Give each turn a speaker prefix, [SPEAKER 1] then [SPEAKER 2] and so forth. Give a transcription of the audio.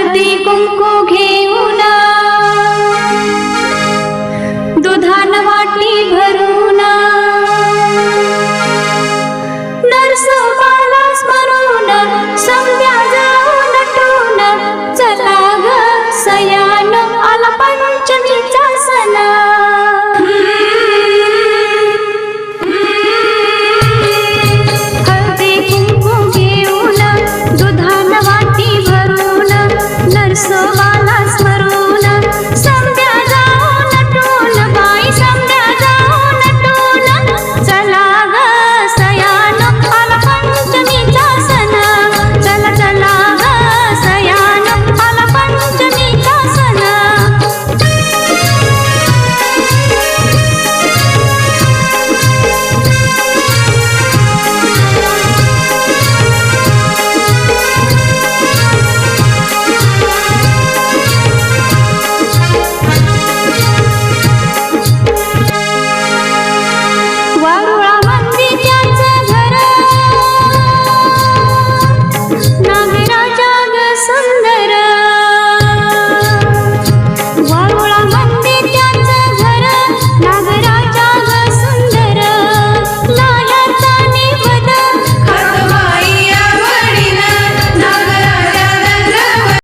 [SPEAKER 1] हळदी कुंकू घेऊन दुधान वाटी भर